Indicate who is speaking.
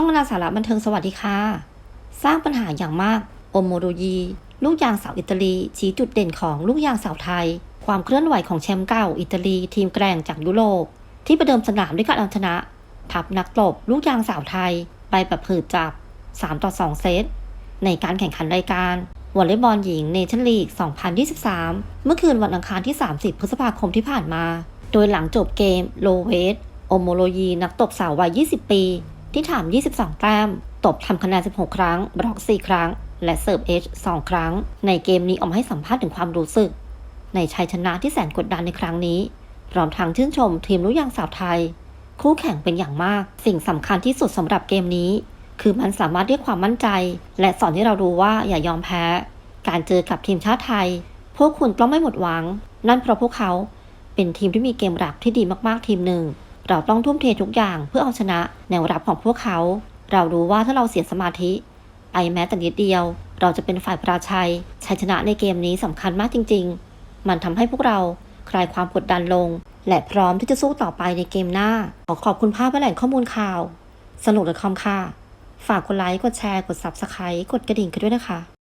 Speaker 1: ช่องนาสาระบันเทิงสวัสดีค่ะ สร้างปัญหาอย่างมากโอมโมโดยี ลูกยางสาวอิตาลี ชี้จุดเด่นของลูกยางสาวไทย ความเคลื่อนไหวของแชมป์เก่าอิตาลี ทีมแกร่งจากยุโรป ที่ประเดิมสนามด้วยการเอาชนะ ทัพนักตบลูกยางสาวไทย ไปแบบผืดจับ 3 ต่อ 2 เซต ในการแข่งขันรายการวอลเลย์บอลหญิงเนชั่นลีก 2023 เมื่อคืนวันอังคารที่ 30 พฤษภาคมที่ผ่านมา โดยหลังจบเกมโลเวสโอโมโลยี นักตบสาววัย 20 ปี ที่ถาม 22 แต้ม ตบทำคะแนน 16 ครั้ง บล็อก 4 ครั้ง และเสิร์ฟเอช2ครั้ง ในเกมนี้ออกมาให้สัมภาษณ์ถึงความรู้สึก ในชัยชนะที่แสนกดดันในครั้งนี้พร้อมทางชื่นชมทีมลูกยางสาวไทย คู่แข่งเป็นอย่างมาก สิ่งสำคัญที่สุดสำหรับเกมนี้ คือมันสามารถเรียกความมั่นใจ และสอนให้เรารู้ว่าอย่ายอมแพ้ การเจอกับทีมชาติไทย พวกคุณต้องไม่หมดหวัง นั่นเพราะพวกเขาเป็นทีมที่มีเกมรับที่ดีมากๆทีมหนึ่ง เราต้องทุ่มเททุกอย่างเพื่อเอาชนะแนวรับของพวกเขา เรารู้ว่าถ้าเราเสียสมาธิ ไปแม้แต่นิดเดียว เราจะเป็นฝ่ายปราชัย ชัยชนะในเกมนี้สำคัญมากจริง ๆ มันทำให้พวกเราคลายความกดดันลง และพร้อมที่จะสู้ต่อไปในเกมหน้า ขอขอบคุณภาพและแหล่งข้อมูลข่าว สนุกและคอมค่ะ ฝากกดไลค์ กดแชร์ กด Subscribe กดกระดิ่งกันด้วยนะคะ